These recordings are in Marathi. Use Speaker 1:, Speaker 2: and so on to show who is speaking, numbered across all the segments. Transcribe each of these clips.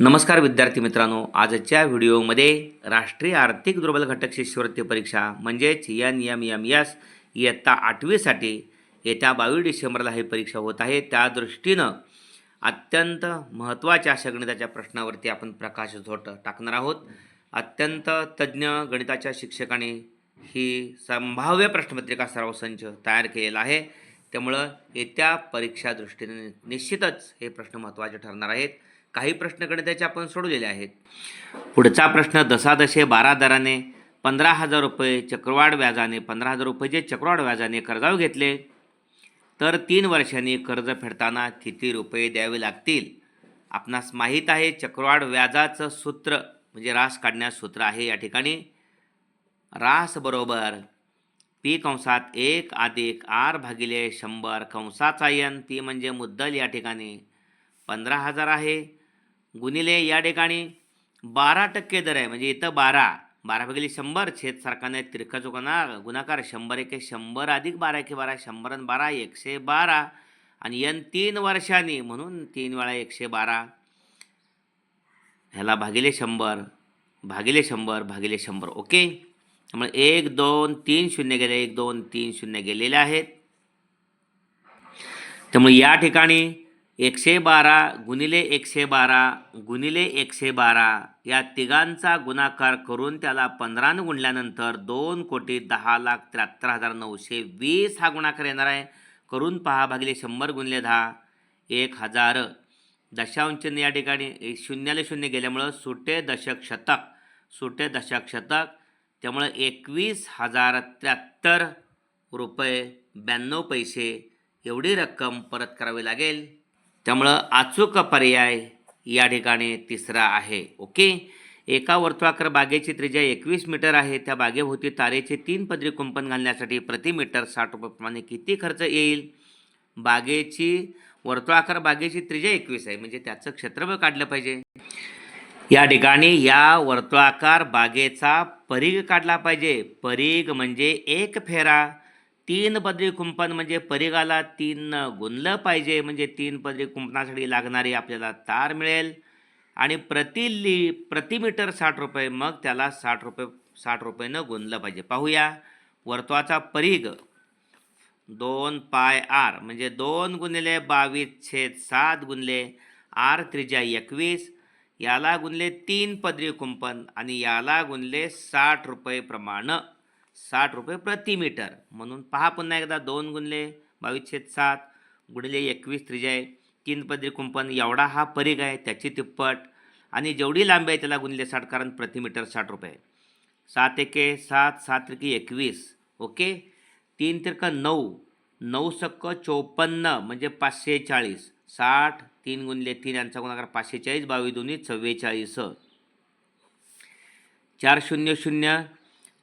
Speaker 1: नमस्कार विद्यार्थी मित्रांनो आजच्या व्हिडिओमध्ये राष्ट्रीय आर्थिक दुर्बल घटक शिष्यवृत्ती परीक्षा म्हणजेच एन एम एम एस इयत्ता आठवीसाठी येत्या बावीस डिसेंबरला ही परीक्षा होत आहे. त्या दृष्टीनं अत्यंत महत्त्वाच्या अशा गणिताच्या प्रश्नावरती आपण प्रकाश झोट टाकणार आहोत. अत्यंत तज्ज्ञ गणिताच्या शिक्षकाने ही संभाव्य प्रश्नपत्रिका सराव संच तयार केलेला आहे. त्यामुळं येत्या परीक्षा दृष्टीने निश्चितच हे प्रश्न महत्त्वाचे ठरणार आहेत. काही प्रश्न गणिताचे आपण सोडवलेले आहेत. पुढचा प्रश्न दशादशे बारा दराने पंधरा हजार रुपये चक्रवाढ व्याजाने पंधरा हजार रुपये जे चक्रवाढ व्याजाने कर्जावर घेतले तर तीन वर्षांनी कर्ज फेडताना किती रुपये द्यावे लागतील? आपणास माहीत आहे चक्रवाढ व्याजाचं सूत्र म्हणजे रास काढण्यास सूत्र आहे या ठिकाणी. रास बरोबर पी कंसात एक अधिक आर भागिले शंभर कंसाचा यन पी म्हणजे मुद्दल या ठिकाणी. पंधरा हजार आहे. गुणिले या ठिकाणी बारा टक्के दर आहे. म्हणजे इथं बारा बारा भागिले शंभर छेद सारखाने तिरका चुकाना गुणाकार शंभर एके शंभर अधिक बारा एके बारा शंभर आणि बारा एकशे बारा. आणि यन तीन वर्षांनी म्हणून तीन वेळा एकशे बारा. ह्याला भागिले शंभर भागिले शंभर भागिले शंभर. ओके? त्यामुळे एक दोन तीन शून्य गेले. एक दोन तीन शून्य गेलेले आहेत. त्यामुळे या ठिकाणी एकशे बारा गुणिले एकशे बारा गुणिले एकशे बारा या तिघांचा गुणाकार करून त्याला पंधरानं गुणल्यानंतर दोन कोटी दहा लाख त्र्याहत्तर हजार नऊशे वीस हा गुणाकार येणार आहे. करून पहा भागिले शंभर गुणले दहा एक हजार. दशांशने या ठिकाणी शून्याला शून्य गेल्यामुळं सुटे दशक शतक सुटे दशक शतक. त्यामुळं एकवीस हजार त्र्याहत्तर रुपये ब्याण्णव पैसे एवढी रक्कम परत करावी लागेल. त्यामुळं अचूक पर्याय या ठिकाणी तिसरा आहे ओके? एका वर्तुळाकार बागेची त्रिज्या एकवीस मीटर आहे. त्या बागेभोवती तारेचे तीन पदरी कुंपण घालण्यासाठी प्रति मीटर साठ रुपयाप्रमाणे किती खर्च येईल? बागेची वर्तुळाकार बागेची त्रिज्या एकवीस आहे म्हणजे त्याचं क्षेत्रफळ काढलं पाहिजे. या ठिकाणी या वर्तुळाकार बागेचा परीघ काढला पाहिजे. परीघ म्हणजे एक फेरा. तीन पदरी कुंपण म्हणजे परिघाला तीन गुणलं पाहिजे म्हणजे तीन पदरी कुंपणासाठी लागणारी आपल्याला तार मिळेल. आणि प्रति ली प्रति मीटर साठ रुपये मग त्याला साठ रुपये साठ रुपयेनं गुणलं पाहिजे. पाहूया वर्तुळाचा परीघ. दोन पाय आर म्हणजे दोन गुणले बावीस छेद सात गुणले आर त्रिज्या एकवीस. याला गुणले तीन पदरी कुंपण आणि याला गुणले साठ रुपये प्रमाण. साठ रुपये प्रति मीटर. म्हणून पहा पुन्हा एकदा दोन गुणले बावीस छेद सात गुणिले एकवीस त्रिज्या तीन पदरी कुंपण एवढा हा परीघ आहे त्याची तिप्पट. आणि जेवढी लांबी आहे त्याला गुणले साठ कारण प्रति मीटर साठ रुपये. सात एके सात सात त्रिकी एकवीस. ओके? तीन तिरका नऊ नऊ सक्क चोपन्न म्हणजे पाचशे चाळीस साठ तीन गुणले तीन यांचा गुणाकार पाचशे चाळीस बावीस दोन्ही चव्वेचाळीस. चार शून्य शून्य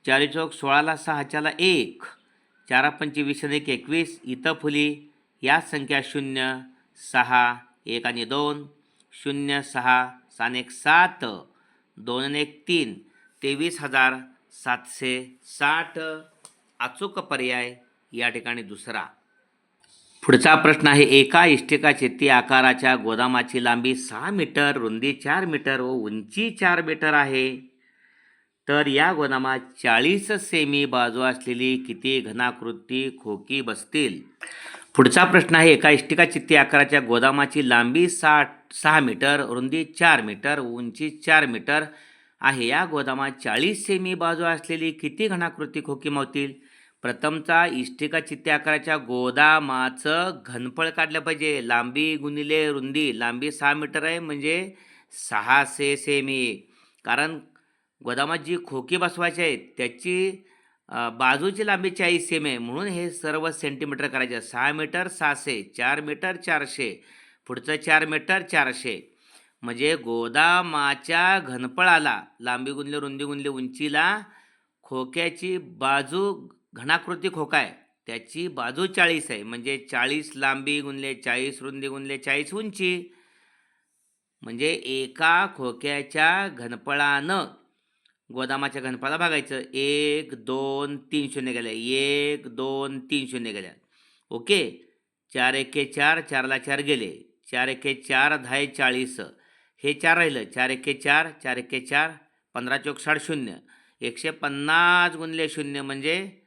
Speaker 1: चारी चौक सोळाला सहाच्याला एक चारा पंचवीस आणि एक एकवीस इथं फुली या संख्या शून्य सहा एक आणि दोन शून्य सहा सात एक सात दोन आणि एक तीन तेवीस हजार सातशे साठ अचूक पर्याय या ठिकाणी दुसरा. पुढचा प्रश्न आहे एका इष्टिका चित्ती आकाराच्या गोदामाची लांबी सहा मीटर रुंदी चार मीटर व उंची चार मीटर आहे. तर या गोदामात चाळीस सेमी बाजू असलेली किती घनाकृती खोकी बसतील? पुढचा प्रश्न आहे एका इष्टिका चित्ती आकाराच्या गोदामाची लांबी साठ सहा मीटर रुंदी चार मीटर उंची चार मीटर आहे. या गोदामात चाळीस सेमी बाजू असलेली किती घनाकृती खोकी मावतील? प्रथमचा इष्टिका चित्ती आकाराच्या गोदामाचं घनफळ काढलं पाहिजे. लांबी गुणिले रुंदी लांबी सहा मीटर आहे म्हणजे सहाशे सेमी. कारण गोदामात जी खोकी बसवायची आहे त्याची बाजूची लांबी चाळीस सेमी आहे. म्हणून हे सर्व सेंटीमीटर करायचे आहे. सहा मीटर सहाशे चार मीटर चारशे पुढचं चार मीटर चारशे. म्हणजे गोदामाच्या घनपळाला लांबी गुणले रुंदी गुणले उंचीला खोक्याची बाजू घनाकृती खोका आहे. त्याची बाजू चाळीस आहे. म्हणजे चाळीस लांबी गुणले चाळीस रुंदी गुणले चाळीस उंची. म्हणजे एका खोक्याच्या घनपळानं गोदामाच्या घनफळाला भागायचं एक दोन तीन शून्य गेल्या. एक दोन तीन शून्य गेल्या. ओके? चार एके चार. चारला चार गेले. चार एके चार दहा चाळीस. हे चार राहिलं. चार एके चार. चार एके चार. पंधरा चौक साठ शून्य. एकशे पन्नास गुणले शून्य म्हणजे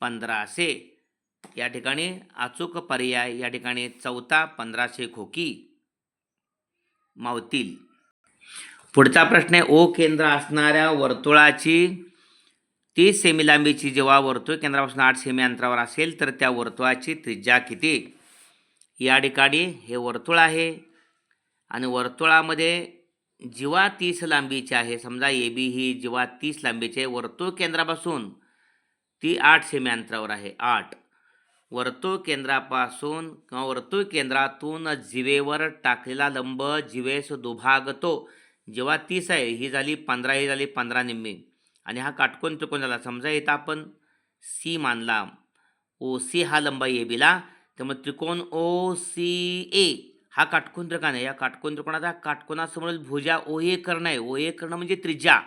Speaker 1: पंधराशे या ठिकाणी अचूक पर्याय. या ठिकाणी चौथा पंधराशे खोकी. मावतील. पुढचा प्रश्न आहे ओ केंद्र असणाऱ्या वर्तुळाची तीस सेमी लांबीची जेव्हा वर्तुळ केंद्रापासून आठ सेमी अंतरावर असेल तर त्या वर्तुळाची त्रिज्या किती? या ठिकाणी हे वर्तुळ आहे. आणि वर्तुळामध्ये जीवा तीस लांबीची आहे. समजा ए बी ही जीवा तीस लांबीची आहे. वर्तुळ केंद्रापासून ती आठ सेमी अंतरावर आहे. आठ. वर्तुळ केंद्रापासून किंवा वर्तुळ केंद्रातून जिवेवर टाकलेला लंब जिवेस दुभागतो. जेव्हा तीस आहे ही झाली पंधरा ही झाली पंधरा निम्मी. आणि हा काटकोन त्रिकोण झाला. समजा इथं आपण सी मानला. ओ सी हा लंबाई ए बीला त्यामुळे त्रिकोण ओ सी ए हा काटकोन त्रिकोण आहे. या काटकोन त्रिकोणाचा काटकोनासमोर भुजा ओ ए कर्ण आहे. ओ ए कर्ण म्हणजे त्रिज्या.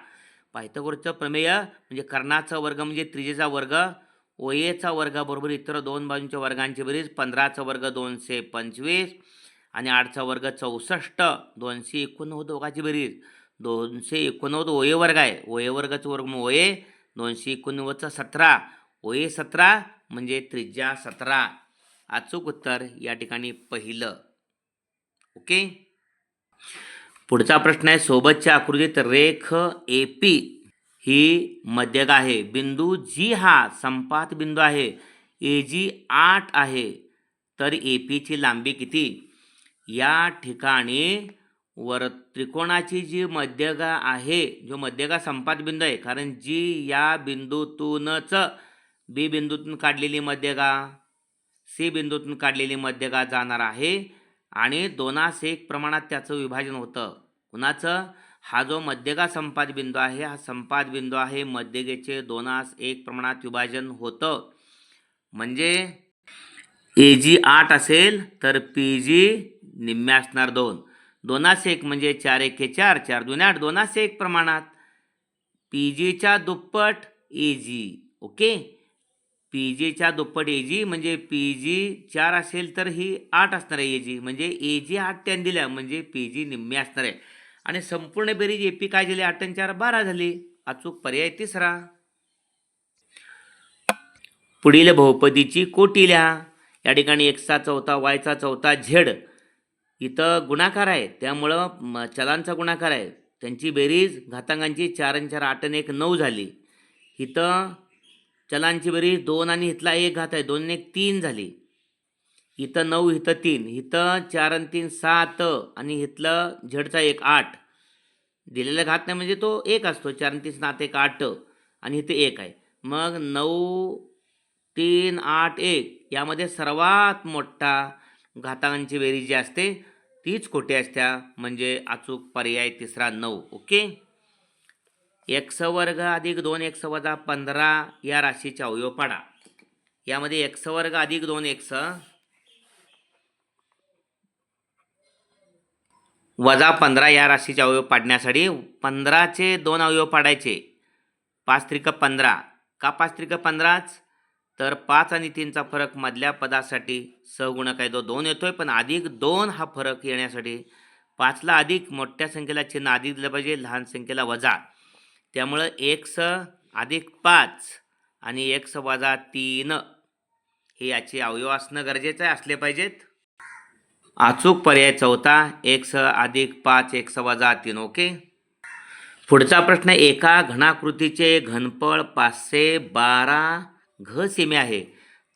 Speaker 1: पायथगोरचं प्रमेय म्हणजे कर्णाचा वर्ग म्हणजे त्रिजेचा वर्ग. ओ एचा वर्गाबरोबर इतर दोन बाजूंच्या वर्गांची बेरीज पंधराचा वर्ग दोनशे पंचवीस. आणि आठचा वर्ग चौसष्ट दोनशे एकोणनव्वद दोघाची बेरीज. दोनशे एकोणनव्वद ओए वर्ग आहे. ओए वर्गाचं वर्ग मग ओए दोनशे एकोणनव्वदचा सतरा. ओ ए सतरा म्हणजे त्रिज्या सतरा. अचूक उत्तर या ठिकाणी पहिलं. ओके? पुढचा प्रश्न आहे सोबतच्या आकृतीत रेख ए पी ही मध्यक आहे. बिंदू जी हा संपात बिंदू आहे. ए जी आठ आहे. तर ए पीची लांबी किती? या ठिकाणी वर त्रिकोणाची जी मध्यगा आहे जो मध्यगा संपात बिंदू आहे कारण जी या बिंदूतूनच बी बिंदूतून काढलेली मध्यगा सी बिंदूतून काढलेली मध्यगा जाणार आहे आणि दोनास एक प्रमाणात त्याचं विभाजन होतं. कुणाचं? हा जो मध्यगा संपाद बिंदू आहे हा संपाद बिंदू आहे मध्यगेचे दोनास एक प्रमाणात विभाजन होतं. म्हणजे ए जी आठ असेल तर पी जी निम्म्या असणार दोन. दोनास एक म्हणजे चार एके चार चार दोन आठ दोनास एक प्रमाणात. पी जीच्या दुप्पट ए जी ओके? पी जीच्या दुप्पट ए जी म्हणजे पी जी चार असेल तर ही आठ असणार आहे ए जी म्हणजे ए जी आठ त्याने दिल्या म्हणजे पी जी निम्मे असणार आहे. आणि संपूर्ण बेरीज ए पी काय झाली? आठ आणि चार बारा झाली. अचूक पर्याय तिसरा. पुढील बहुपदीची कोटी लिहा. या ठिकाणी एक्सचा चौथा वायचा चौथा झेड. इथं गुणाकार आहे. त्यामुळं म- चलांचा गुणाकार आहे. त्यांची बेरीज घातांकांची चार आणि चार आठ आणि एक नऊ झाली. इथं चलांची बेरीज दोन आणि इथला एक घात आहे. दोन एक तीन झाली. इथं नऊ इथं तीन. इथं चार आणि तीन सात आणि इथलं झेडचा एक आठ. दिलेला घात नाही म्हणजे तो एक असतो. चार आणि तीन सात एक आठ आणि इथे एक आहे. मग नऊ तीन आठ एक यामध्ये सर्वात मोठा घातांची बेरीज जी असते तीच खोटी असत्या म्हणजे अचूक पर्याय तिसरा नऊ ओके? एक्स वर्ग अधिक दोन एक्स वजा पंधरा या राशीचा अवयव पाडा. यामध्ये एक्स वर्ग अधिक दोन एक्स वजा पंधरा या राशीचे अवयव पाडण्यासाठी पंधराचे दोन अवयव पाडायचे. पाच त्रिक पंधरा. का पाच त्रिक पंधराच? तर पाच आणि तीनचा फरक मधल्या पदासाठी सहगुणक आहे तो दोन येतोय पण अधिक दोन हा फरक येण्यासाठी पाचला अधिक मोठ्या संख्येला चिन्ह अधिक दिलं पाहिजे लहान संख्येला वजा. त्यामुळं एक स अधिक पाच आणि एक स वजा तीन हे याचे अवयव असणं गरजेचं आहे असले पाहिजेत. अचूक पर्याय चौथा एक स अधिक पाच एक स वजा तीन ओके? पुढचा प्रश्न एका घनाकृतीचे घनफळ पाचशे बारा घ सेमी आहे.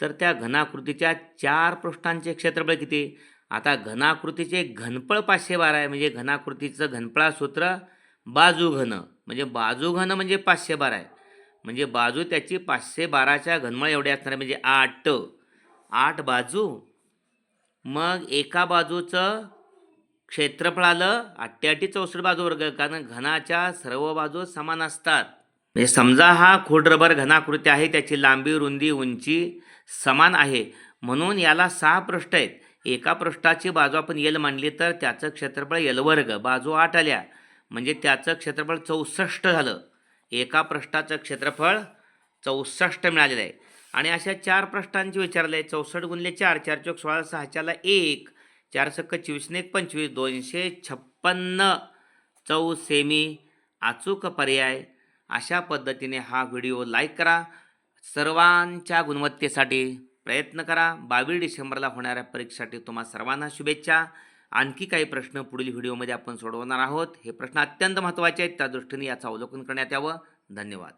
Speaker 1: तर त्या घनाकृतीच्या चार पृष्ठांचे क्षेत्रफळ किती? आता घनाकृतीचे घनफळ पाचशे बारा आहे. म्हणजे घनाकृतीचं घनफळा सूत्र बाजू घन म्हणजे बाजू घन म्हणजे पाचशे बारा आहे. म्हणजे बाजू त्याची पाचशे बाराच्या घनमळ एवढे असणार आहे. म्हणजे आठ. आठ बाजू. मग एका बाजूचं क्षेत्रफळ आलं अठ्ठ्याऐंशी चौसष्ट बाजू वर्ग कारण घनाच्या सर्व बाजू समान असतात. म्हणजे समजा हा खोडरबर घनाकृती आहे त्याची लांबी रुंदी उंची समान आहे. म्हणून याला सहा पृष्ठ आहेत. एका पृष्ठाची बाजू आपण यल मांडली तर त्याचं क्षेत्रफळ यल वर्ग. बाजू आठ आल्या. म्हणजे त्याचं क्षेत्रफळ चौसष्ट झालं. एका पृष्ठाचं क्षेत्रफळ चौसष्ट मिळालेलं आहे. आणि अशा चार पृष्ठांची विचारलं आहे. चौसष्ट गुणले चार चार चौक सोळा सहाच्याला एक. चार सक्क चोवीसने एक पंचवीस दोनशे छप्पन्न. चौ सेमी अचूक पर्याय. अशा पद्धतीने हा व्हिडिओ लाईक करा. सर्वांच्या गुणवत्तेसाठी प्रयत्न करा. बावीस डिसेंबरला होणाऱ्या परीक्षेसाठी तुम्हा सर्वांना शुभेच्छा. आणखी काही प्रश्न पुढील व्हिडिओमध्ये आपण सोडवणार आहोत. हे प्रश्न अत्यंत महत्त्वाचे आहेत. त्या दृष्टीने याचं अवलोकन करण्यात यावं. धन्यवाद.